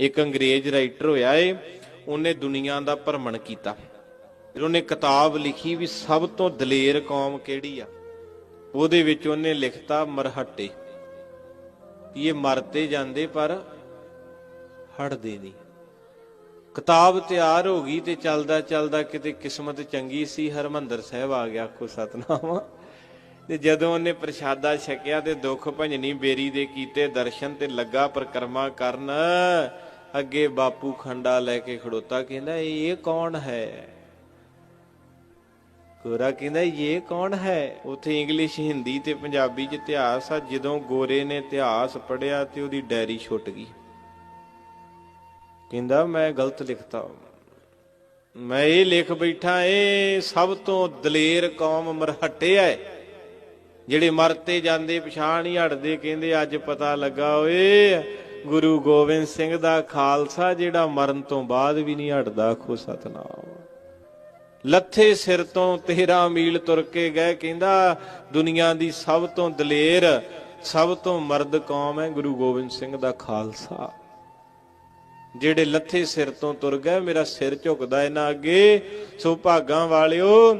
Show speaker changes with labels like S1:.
S1: ਇੱਕ ਅੰਗਰੇਜ਼ ਰਾਈਟਰ ਹੋਇਆ ਏ, ਉਹਨੇ ਦੁਨੀਆ ਦਾ ਭਰਮਣ ਕੀਤਾ। ਫਿਰ ਉਹਨੇ ਕਿਤਾਬ ਲਿਖੀ ਵੀ ਸਭ ਤੋਂ ਦਲੇਰ ਕੌਮ ਕਿਹੜੀ ਆ? ਉਹਦੇ ਵਿੱਚ ਉਹਨੇ ਲਿਖਤਾ ਮਰਹੱਟੇ। ਇਹ ਮਰਤੇ ਜਾਂਦੇ ਪਰ ਹਟਦੇ ਨਹੀਂ। ਕਿਤਾਬ ਤਿਆਰ ਹੋ ਗਈ ਤੇ ਚੱਲਦਾ ਚੱਲਦਾ ਕਿਤੇ ਕਿਸਮਤ ਚੰਗੀ ਸੀ, ਹਰਮੰਦਰ ਸਾਹਿਬ ਆ ਗਿਆ ਕੋ ਸਤਨਾਮ। ਤੇ ਜਦੋਂ ਉਹਨੇ ਪ੍ਰਸ਼ਾਦਾ ਛਕਿਆ ਤੇ ਦੁੱਖ ਭੰਜਨੀ ਬੇਰੀ ਦੇ ਕੀਤੇ ਦਰਸ਼ਨ ਤੇ ਲੱਗਾ ਪ੍ਰਕਰਮਾ ਕਰਨ ਅੱਗੇ ਬਾਪੂ ਖੰਡਾ ਲੈ ਕੇ ਖੜੋਤਾ, ਕਹਿੰਦਾ, ਇਹ ਕੌਣ ਹੈ? ਗੋਰਾ ਕਹਿੰਦਾ, ਇਹ ਕੌਣ ਹੈ? ਉਥੇ ਇੰਗਲਿਸ਼ ਹਿੰਦੀ ਤੇ ਪੰਜਾਬੀ ਚ ਇਤਿਹਾਸ ਆ। ਜਦੋਂ ਗੋਰੇ ਨੇ ਇਤਿਹਾਸ ਪੜਿਆ ਤੇ ਉਹਦੀ ਡਾਇਰੀ ਛੁੱਟ ਗਈ। ਕਹਿੰਦਾ, ਮੈਂ ਗਲਤ ਲਿਖਤਾ। ਮੈਂ ਇਹ ਲਿਖ ਬੈਠਾ, ਇਹ ਸਭ ਤੋਂ ਦਲੇਰ ਕੌਮ ਮਰਹੱਟੇ ਐ ਜਿਹੜੇ ਮਰਤੇ ਜਾਂਦੇ, ਪਛਾਣ ਹੀ ਹਟਦੇ, ਕਹਿੰਦੇ, ਅੱਜ ਪਤਾ ਲੱਗਾ, ਓਏ ਗੁਰੂ ਗੋਬਿੰਦ ਸਿੰਘ ਦਾ ਖਾਲਸਾ ਜਿਹੜਾ ਮਰਨ ਤੋਂ ਬਾਅਦ ਵੀ ਨਹੀਂ ਹਟਦਾ ਖੋ ਸਤਨਾਮ। ਲੱਥੇ ਸਿਰ ਤੋਂ 13 ਮੀਲ ਤੁਰ ਕੇ ਗਏ, ਕਹਿੰਦਾ, ਦੁਨੀਆ ਦੀ ਸਭ ਤੋਂ ਦਲੇਰ, ਸਭ ਤੋਂ ਮਰਦ ਕੌਮ ਹੈ ਗੁਰੂ ਗੋਬਿੰਦ ਸਿੰਘ ਦਾ ਖਾਲਸਾ। ਜਿਹੜੇ ਲੱਥੇ ਸਿਰ ਤੋਂ ਤੁਰ ਗਏ, ਮੇਰਾ ਸਿਰ ਝੁਕਦਾ ਇਹਨਾਂ ਅੱਗੇ। ਸੋ ਭਾਗਾਂ ਵਾਲਿਓ